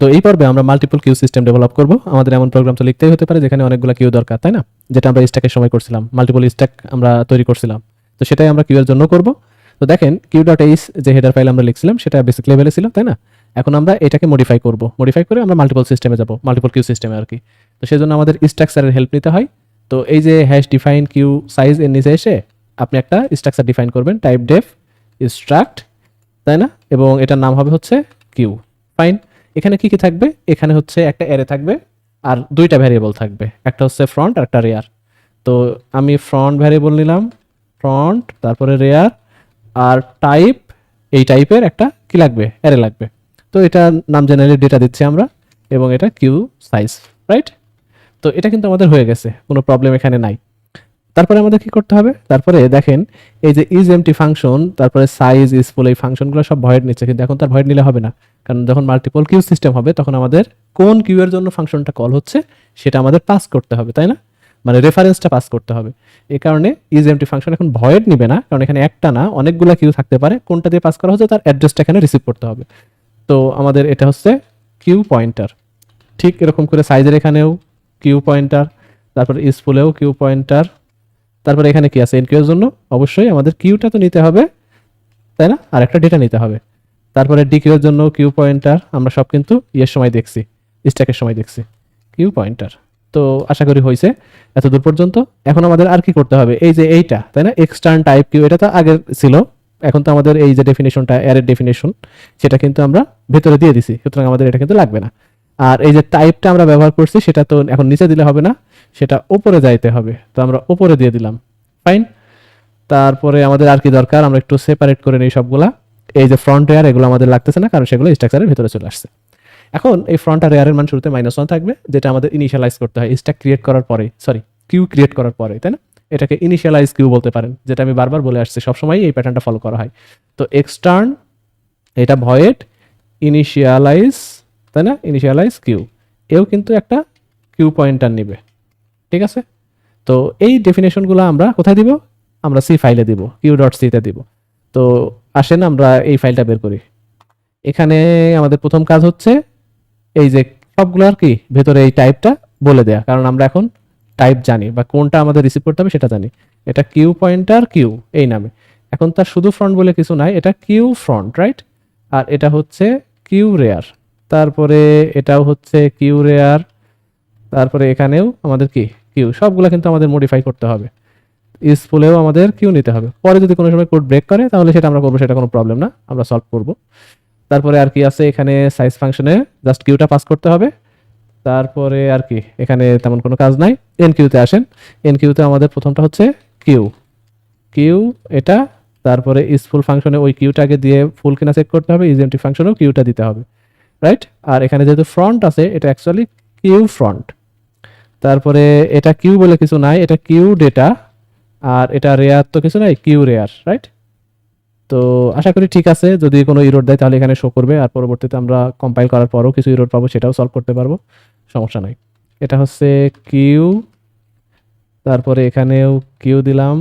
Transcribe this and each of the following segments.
তো এই পর্বে আমরা মাল্টিপল কিউ সিস্টেম ডেভেলপ করব। আমাদের এমন প্রোগ্রাম তো লিখতেই হতে পারে যেখানে অনেকগুলো কিউ দরকার, তাই না? যেটা আমরা স্ট্যাকের সময় করছিলাম মাল্টিপল স্ট্যাক আমরা তৈরি করছিলাম। তো সেটাই আমরা কিউ এর জন্য করব। তো দেখেন কিউ ডট এইস যে হেডার ফাইল আমরা লিখছিলাম, সেটা বেসিক লেভেলে ছিল, তাই না? এখন আমরা এটাকে মডিফাই করব। মডিফাই করে আমরা মাল্টিপল সিস্টেমে যাব মাল্টিপল কিউ সিস্টেমে আর কি। তো সেজন্য আমাদের স্ট্রাকচারের হেল্প নিতে হয়। তো এই যে হ্যাশ ডিফাইন কিউ সাইজ এর নিচে এসে আপনি একটা স্ট্রাকচার ডিফাইন করবেন টাইপ ডেফ স্ট্রাক্ট তাই না? এবং এটার নাম হবে হচ্ছে কিউ ফাইন এখানে কি কি থাকবে? এখানে হচ্ছে একটা অ্যারে থাকবে আর দুইটা ভ্যারিয়েবল থাকবে। একটা হচ্ছে ফ্রন্ট আর একটা রেয়ার তো আমি ফ্রন্ট ভ্যারিয়েবল নিলাম ফ্রন্ট তারপরে রেয়ার আর টাইপ এই টাইপের একটা কি লাগবে? অ্যারে লাগবে। তো এটা নাম জেনারেলি ডেটা দিচ্ছি আমরা, এবং এটা কিউ সাইজ রাইট তো এটা কিন্তু আমাদের হয়ে গেছে, কোনো প্রবলেম এখানে নাই। তারপরে আমাদের কি করতে হবে? তারপরে দেখেন, এই যে ইজ এমটি ফাংশন তারপরে সাইজ ইজ ফুল এই ফাংশনগুলো সব ভয়েড নিচ্ছে। কিন্তু এখন তার ভয়েড নিলে হবে না। কারণ যখন মাল্টিপল কিউ সিস্টেম হবে, তখন আমাদের কোন কিউ এর জন্য ফাংশনটা কল হচ্ছে, সেটা আমাদের পাস করতে হবে, তাই না? মানে রেফারেন্সটা পাস করতে হবে। এই কারণে ইজ এমটি ফাংশন এখন ভয়েড নিবে না, কারণ এখানে একটা না, অনেকগুলো কিউ থাকতে পারে। কোনটা দিয়ে পাস করা হচ্ছে, তার অ্যাড্রেসটা এখানে রিসিভ করতে হবে। তো আমাদের এটা হচ্ছে কিউ পয়েন্টার ঠিক এরকম করে সাইজের এখানেও কিউ পয়েন্টার তারপরে ইসফুলেও কিউ পয়েন্টার তারপরে এখানে কি আছে? এনকিউ এর জন্য অবশ্যই আমাদের কিউটা তো নিতে হবে, তাই না? আর একটা ডেটা নিতে হবে। তারপরে ডিকিউ এর জন্য কিউ পয়েন্টার আমরা সব কিন্তু ইয়ের সময় দেখছি স্ট্যাকের সময় দেখছি কিউ পয়েন্টার তো আশা করি হয়েছে এত দূর পর্যন্ত। এখন আমাদের আর কি করতে হবে? এই যে এইটা, তাই না? এক্সটার্ন টাইপ কিউ এটা তো আগে ছিল, এখন তো আমাদের এই যে ডেফিনেশনটা এর ডেফিনেশন সেটা কিন্তু আমরা ভেতরে দিয়ে দিছি, সুতরাং আমাদের এটা কিন্তু লাগবে না। আর এই যে টাইপটা আমরা ব্যবহার করছি, সেটা তো এখন নিচে দিলে হবে না। সেটা উপরে যাইতে হবে। তো আমরা উপরে দিয়ে দিলাম। ফাইন তারপরে আমাদের আর কি দরকার? আমরা একটু সেপারেট করে নিই সবগুলা। এই যে ফ্রন্ট এয়ার এগুলো আমাদের লাগতেছে না, কারণ সেগুলো স্ট্রাকচারের ভেতরে চলে আসছে। এখন এই ফ্রন্ট আর এয়ারের মান শুরুতে মাইনাস ওয়ান থাকবে, যেটা আমাদের ইনিশিয়ালাইজ করতে হয়। স্ট্যাক ক্রিয়েট করার পরে সরি কিউ ক্রিয়েট করার পরে, তাই না? এটাকে ইনিশিয়ালাইজ কিউ বলতে পারেন, যেটা আমি বারবার বলে আসছি সবসময় এই প্যাটার্নটা ফলো করা হয়। তো এক্সটার্ন এটা ভয়েড ইনিশিয়ালাইজ তাই না? ইনিশিয়ালাইজ কিউ এও কিন্তু একটা কিউ পয়েন্টার নিবে। ঠিক আছে? তো এই ডেফিনেশনগুলো আমরা কোথায় দিব? আমরা সি ফাইলে দিব কিউ ডট সিতে দিব। তো আসেন আমরা এই ফাইলটা বের করি। এখানে আমাদের প্রথম কাজ হচ্ছে এই যে সবগুলো আর কি ভেতরে এই টাইপটা বলে দেয়া। কারণ আমরা এখন টাইপ জানি বা কোনটা আমাদের রিসিভ করতে হবে সেটা জানি। এটা কিউ পয়েন্টার কিউ এই নামে। এখন তার শুধু ফ্রন্ট বলে কিছু নাই, এটা কিউ ফ্রন্ট রাইট আর এটা হচ্ছে কিউ রেয়ার তারপরে এটাও হচ্ছে কিউ রেয়ার তারপরে এখানেও আমাদের কি? কিউ সবগুলো কিন্তু আমাদের মডিফাই করতে হবে। ইউজফুলেও আমাদের কিউ নিতে হবে। পরে যদি কোনো সময় কোড ব্রেক করে, তাহলে সেটা আমরা করব, সেটা কোনো প্রবলেম না। আমরা সলভ করব। তারপরে আর কি আছে এখানে সাইজ ফাংশনে জাস্ট কিউটা পাস করতে হবে। তারপরে আর কি, এখানে তেমন কোনো কাজ নাই। এন কিউতে আসেন। এন কিউতে আমাদের প্রথমটা হচ্ছে কিউ কিউ এটা, তারপরে ইসফুল ফাংশনে ওই কিউটাকে দিয়ে ফুল কিনা চেক করতে হবে। ইজএমটি ফাংশনেও কিউটা দিতে হবে। রাইট আর এখানে যেহেতু ফ্রন্ট আছে, এটা অ্যাকচুয়ালি কিউ ফ্রন্ট তারপরে এটা কিউ বলে কিছু নাই, এটা কিউ ডেটা আর এটা রেয়ার তো কিছু নাই কিউ রেয়ার রাইট তো আশা করি ঠিক আছে, যদি কোনো ইরোড দেয় তাহলে এখানে শো করবে, আর পরবর্তীতে আমরা কম্পাইল করার পরও কিছু ইরোড পাবো, সেটাও সলভ করতে পারব, সমস্যা নাই। এটা হচ্ছে কিউ তারপরে এখানেও কিউ দিলাম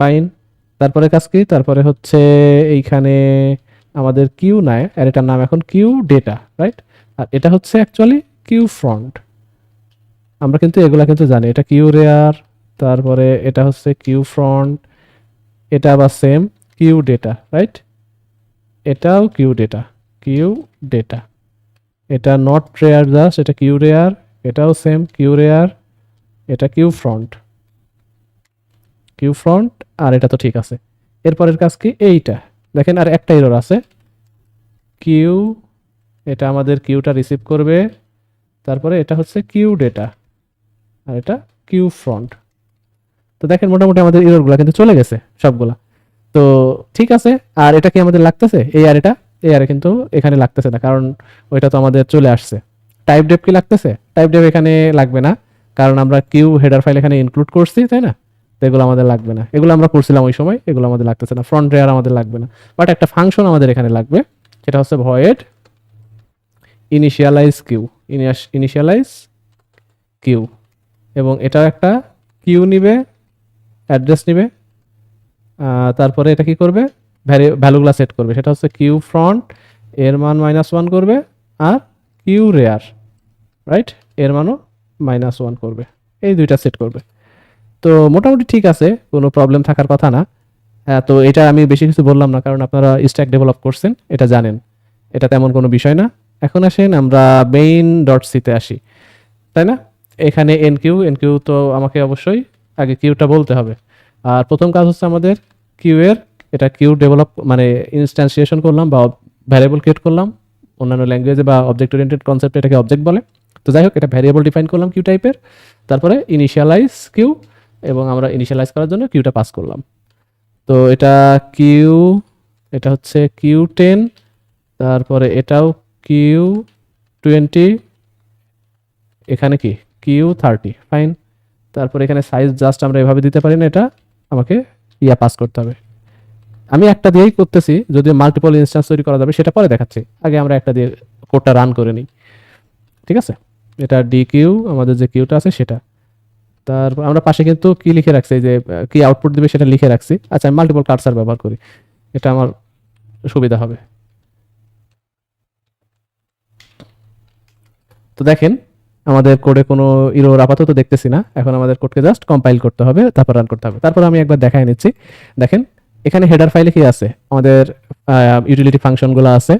ফাইন তারপরে কাজ কি? তারপরে হচ্ছে এইখানে আমাদের কিউ নাই, আর এটার নাম এখন কিউ ডেটা রাইট আর এটা হচ্ছে অ্যাকচুয়ালি কিউ ফ্রন্ট। আমরা কিন্তু এগুলা কিন্তু জানি। এটা কিউ রেয়ার, তারপরে এটা হচ্ছে কিউ ফ্রন্ট, এটা আবার সেম, কিউ ডেটা, রাইট? এটাও কিউ ডেটা কিউ ডেটা। এটা নট রেয়ার জাস্ট, এটা কিউ রেয়ার, এটাও সেম, কিউ রেয়ার, এটা কিউ ফ্রন্ট। কিউ ফ্রন্ট, আর এটা তো ঠিক আছে। এরপরের কাজ কি? এইটা। দেখেন, আর একটা এরর আছে। কিউ, এটা আমাদের কিউটা রিসিভ করবে। তারপরে এটা হচ্ছে কিউ ডেটা আর এটা কিউ ফ্রন্ট তো দেখেন মোটামুটি আমাদের ইরোরগুলো কিন্তু চলে গেছে সবগুলা। তো ঠিক আছে, আর এটা কি আমাদের লাগতেছে? এই আর এটা এই আর কিন্তু এখানে লাগতেছে না, কারণ ওইটা তো আমাদের চলে আসছে। টাইপ ডেপ কি লাগতেছে? টাইপ ডেপ এখানে লাগবে না, কারণ আমরা কিউ হেডার ফাইল এখানে ইনক্লুড করছি, তাই না? তো এগুলো আমাদের লাগবে না। এগুলো আমরা করছিলাম ওই সময়, এগুলো আমাদের লাগতেছে না। ফ্রন্ট রেয়ার আমাদের লাগবে না। বাট একটা ফাংশন আমাদের এখানে লাগবে, সেটা হচ্ছে void initialize queue initialize queue এবং এটাও একটা কিউ নিবে অ্যাড্রেস নিবে তারপরে এটা কি করবে? ভ্যালুগুলো সেট করবে। সেটা হচ্ছে কিউ ফ্রন্ট এর মান মাইনাস ওয়ান করবে, আর কিউ রেয়ার রাইট এর মানও মাইনাস ওয়ান করবে। এই দুইটা সেট করবে। তো মোটামুটি ঠিক আছে, কোনো প্রবলেম থাকার কথা না। হ্যাঁ তো এটা আমি বেশি কিছু বললাম না, কারণ আপনারা স্ট্যাক ডেভেলপ করছেন, এটা জানেন। এটা তেমন কোনো বিষয় না। এখন আসেন, আমরা মেইন ডট সিতে আসি। তাই না? এখানে এন কিউ এন কিউ তো আমাকে অবশ্যই আগে কিউটা বলতে হবে। আর প্রথম কাজ হচ্ছে আমাদের কিউ এর, এটা কিউ ডেভেলপ মানে ইনস্ট্যান্সিয়েশন করলাম বা ভ্যারিয়েবল ক্রিয়েট করলাম। অন্যান্য ল্যাঙ্গুয়েজে বা অবজেক্ট ওরিয়েন্টেড কনসেপ্টে এটাকে অবজেক্ট বলে। তো যাই হোক, এটা ভ্যারিয়েবল ডিফাইন করলাম কিউ টাইপের তারপরে ইনিশিয়ালাইজ কিউ এবং আমরা ইনিশিয়ালাইজ করার জন্য কিউটা পাস করলাম। তো এটা কিউ এটা হচ্ছে কিউ টেন তারপরে এটাও কিউ টোয়েন্টি এখানে কি? কিউ থার্টি ফাইন তারপরে এখানে সাইজ জাস্ট আমরা এভাবে দিতে পারি না, এটা আমাকে ইয়া পাস করতে হবে। আমি একটা দিয়েই করতেছি, যদি মাল্টিপল ইনস্ট্যান্স তৈরি করা যাবে, সেটা পরে দেখাচ্ছি। আগে আমরা একটা দিয়ে কোডটা রান করে নিই। ঠিক আছে? এটা ডি কিউ আমাদের যে কিউটা আছে, সেটা। তারপর আমরা পাশে কিন্তু কি লিখে রাখছি? যে, কি আউটপুট দিবে সেটা লিখে রাখছি। আচ্ছা আমি মাল্টিপল কার্সার ব্যবহার করি। এটা আমার সুবিধা হবে। তো দেখেন, আমাদের কোডে কোনো ইরোর আপাতত দেখতেছি না। এখন আমাদের কোডকে জাস্ট কম্পাইল করতে হবে, তারপর রান করতে হবে। তারপর আমি একবার দেখাই নিচ্ছি। দেখেন, এখানে হেডার ফাইলে কি আছে? আমাদের ইউটিলিটি ফাংশনগুলো আছে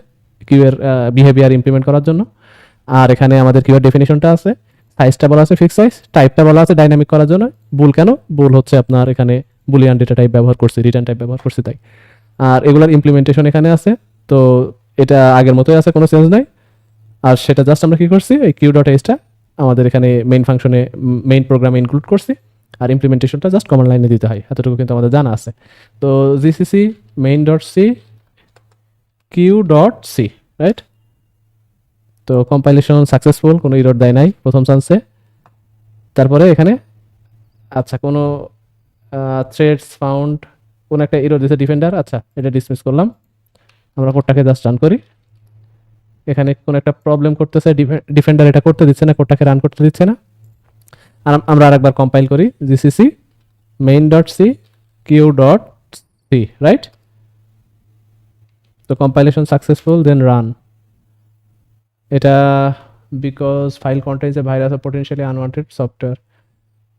কিউ এর বিহেভিয়ার ইমপ্লিমেন্ট করার জন্য। আর এখানে আমাদের কিউ এর ডেফিনেশনটা আছে। সাইজটা বলা আছে ফিক্স সাইজ টাইপটা বলা আছে ডাইনামিক করার জন্য। বুল কেন? বুল হচ্ছে আপনার এখানে বুলিয়ান ডেটা টাইপ ব্যবহার করছি রিটার্ন টাইপ ব্যবহার করছি তাই। আর এগুলোর ইমপ্লিমেন্টেশন এখানে আছে। তো এটা আগের মতোই আছে, কোনো চেঞ্জ নাই। আর সেটা জাস্ট আমরা কি করছি? এই কিউ ডট এইচটা আমাদের এখানে মেইন ফাংশনে মেইন প্রোগ্রামে ইনক্লুড করছি। আর ইমপ্লিমেন্টেশনটা জাস্ট কমন লাইনে দিতে হয়। এতটুকু কিন্তু আমাদের জানা আছে। তো GCC main dot C queue dot C right তো কম্পাইলেশন সাকসেসফুল কোনো ইরোড দেয় নাই, প্রথম চান্সে তারপরে এখানে আচ্ছা কোনো থ্রেডস ফাউন্ড কোনো একটা ইরোড দিছে ডিফেন্ডার আচ্ছা এটা ডিসমিস করলাম। আমরা কোডটাকে জাস্ট রান করি। এখানে কোনো একটা প্রবলেম করতেছে ডিফেন্ডার এটা করতে দিচ্ছে না, কোডটাকে রান করতে দিচ্ছে না। আর আম- আমরা আরেকবার কম্পাইল করি GCC main dot C queue dot C right তো কম্পাইলেশন সাকসেসফুল দেন রান এটা because file contains a virus of potentially unwanted software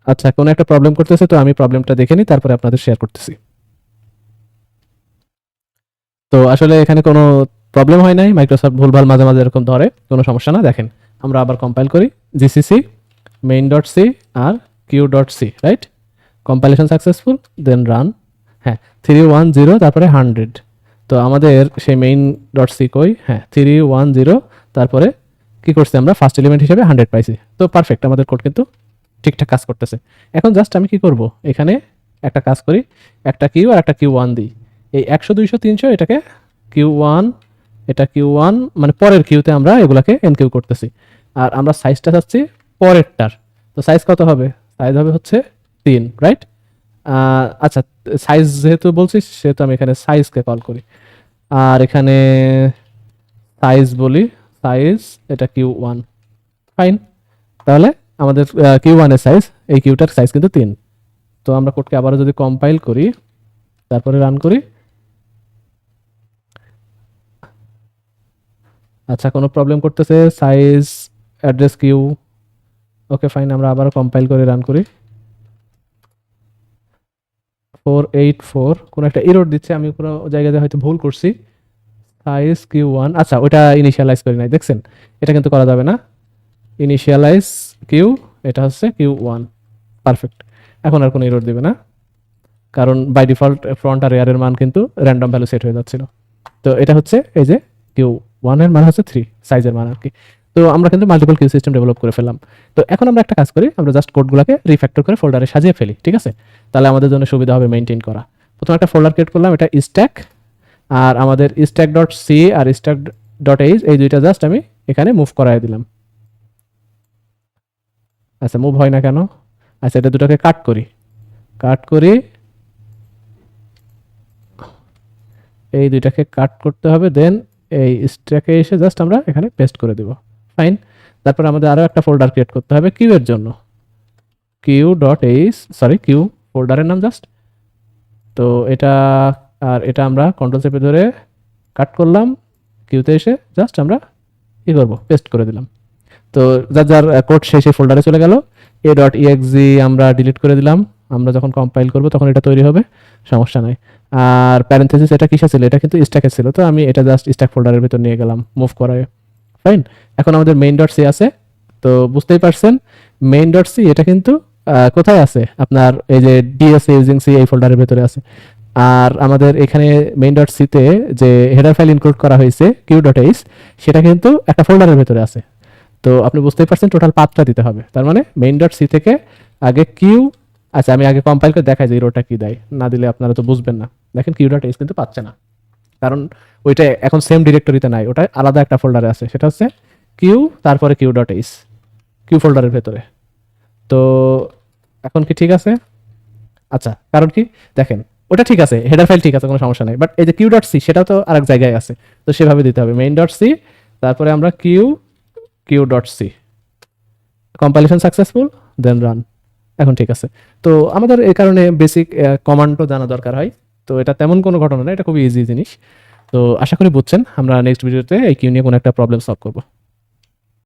আচ্ছা কোনো একটা প্রবলেম করতেছে, তো আমি প্রবলেমটা দেখে নিই, তারপরে আপনাদের শেয়ার করতেছি। তো আসলে এখানে কোনো প্রবলেম হয় নাই মাইক্রোসফট ভুলভাল মাঝে মাঝে এরকম ধরে, কোনো সমস্যা না। দেখেন, আমরা আবার কম্পাইল করি জিসিসি মেইন ডট সি আর queue dot C right compilation successful then run হ্যাঁ থ্রি ওয়ান জিরো তারপরে হান্ড্রেড তো আমাদের সেই মেইন ডট সি কই? হ্যাঁ থ্রি ওয়ান জিরো তারপরে কি করছি আমরা? ফার্স্ট এলিমেন্ট হিসেবে হান্ড্রেড পাইছি। তো পারফেক্ট আমাদের কোড কিন্তু ঠিকঠাক কাজ করতেছে। এখন জাস্ট আমি কি করব? এখানে একটা কাজ করি, একটা কিউ আর একটা কিউ ওয়ান দিই। এই একশো, দুইশো, তিনশো, এটাকে কিউ ওয়ান এটা কিউ ওয়ান মানে পরের কিউতে আমরা এগুলাকে এনকিউ করতেছি। আর আমরা সাইজটা চাচ্ছি পরেরটার। তো সাইজ কত হবে? সাইজ হবে হচ্ছে তিন রাইট আচ্ছা সাইজ যেহেতু বলছিস, সেহেতু আমি এখানে সাইজকে কল করি। আর এখানে সাইজ বলি সাইজ এটা কিউ ওয়ান ফাইন তাহলে আমাদের কিউ ওয়ানের সাইজ এই কিউটার সাইজ কিন্তু তিন। তো আমরা কোডকে আবারও যদি কম্পাইল করি, তারপরে রান করি আচ্ছা কোনো প্রবলেম করতেছে? Size address queue okay fine আমরা আবার কম্পাইল করে রান করি। ফোর এইট ফোর কোনো একটা ইরোড দিচ্ছে, আমি কোনো জায়গাতে হয়তো ভুল করছি। সাইজ কিউ ওয়ান আচ্ছা ওটা ইনিশিয়ালাইজ করি নাই, দেখছেন? এটা কিন্তু করা যাবে না। ইনিশিয়ালাইজ কিউ এটা হচ্ছে কিউ ওয়ান পারফেক্ট এখন আর কোনো ইরোড দিবে না। কারণ বাই ডিফল্ট ফ্রন্ট আর এয়ারের মান কিন্তু র্যান্ডম ভ্যালু সেট হয়ে যাচ্ছিল। তো এটা হচ্ছে এই যে কিউ ওয়ানের মান হচ্ছে থ্রি সাইজের মান আর কি। তো আমরা কিন্তু মাল্টিপল কিউ সিস্টেম ডেভেলপ করে ফেললাম। তো এখন আমরা একটা কাজ করি, আমরা জাস্ট কোডগুলোকে রিফ্যাক্টর করে ফোল্ডারে সাজিয়ে ফেলি, ঠিক আছে? তাহলে আমাদের জন্য সুবিধা হবে মেনটেন করা। প্রথমে একটা ফোল্ডার ক্রিয়েট করলাম, এটা স্ট্যাক আর আমাদের স্ট্যাক ডট সি আর স্ট্যাক ডট এইচ এই দুইটা জাস্ট আমি এখানে মুভ করাই দিলাম। আচ্ছা মুভ হয় না কেন? আচ্ছা এটা দুটোকে কাট করি। কাট করি। এই দুইটাকে কাট করতে হবে দেন এই স্ট্যাকে এসে জাস্ট আমরা এখানে পেস্ট করে দেব। ফাইন তারপর আমাদের আরও একটা ফোল্ডার ক্রিয়েট করতে হবে কিউ এর জন্য। Queue dot H sorry queue ফোল্ডারের নাম জাস্ট তো এটা আর এটা আমরা কন্ট্রোল চেপে ধরে কাট করলাম। কিউতে এসে জাস্ট আমরা ই করব পেস্ট করে দিলাম। তো যার যার কোড সেই সেই ফোল্ডারে চলে গেল। এ ডট ইএক্সি আমরা ডিলিট করে দিলাম। আমরা যখন কম্পাইল করব তখন এটা তৈরি হবে, সমস্যা নাই। আর প্যারেন্থেসিস এটা কিসে ছিল? এটা কিন্তু স্ট্যাকে ছিল। তো আমি এটা জাস্ট স্ট্যাক ফোল্ডারের ভিতর নিয়ে গেলাম মুভ করায়। ফাইন এখন আমাদের মেইন ডট সি আছে। তো বুঝতেই পারছেন মেইন ডট সি এটা কিন্তু কোথায় আছে? আপনার এই যে ডিএস ইউজিং সি এই ফোল্ডারের ভিতরে আছে। আর আমাদের এখানে মেইন ডট সিতে যে হেডার ফাইল ইনক্লুড করা হয়েছে কিউ ডট এইচ সেটা কিন্তু একটা ফোল্ডারের ভিতরে আছে। তো আপনি বুঝতেই পারছেন টোটাল পাথটা দিতে হবে। তার মানে মেইন ডট সি থেকে আগে কিউ আচ্ছা আমি আগে কম্পাইল করে দেখাই যে রোটা কি দেয়। না দিলে আপনারা তো বুঝবেন না। দেখেন কিউ ডট এইচ কিন্তু পাচ্ছে না। কারণ ওইটা এখন সেম ডিরেক্টরিতে নাই, ওটা আলাদা একটা ফোল্ডারে আছে। সেটা হচ্ছে কিউ তারপরে কিউ ডট এইচ কিউ ফোল্ডারের ভেতরে। তো এখন কি ঠিক আছে? আচ্ছা কারণ কি? দেখেন, ওটা ঠিক আছে হেডার ফাইল ঠিক আছে, কোনো সমস্যা নেই। বাট এই যে কিউ ডট সি সেটাও তো আরেক জায়গায় আছে। তো সেভাবে দিতে হবে। মেইন ডট সি তারপরে আমরা queue queue dot C compilation successful then run এখন ঠিক আছে। তো আমাদের এই কারণে বেসিক কমান্ডও জানা দরকার হয়। তো এটা তেমন কোনো ঘটনা না, এটা খুবই ইজি জিনিস। তো আশা করি বুঝছেন, আমরা নেক্সট ভিডিওতে এই কিউ নিয়ে কোনো একটা প্রবলেম সলভ করব।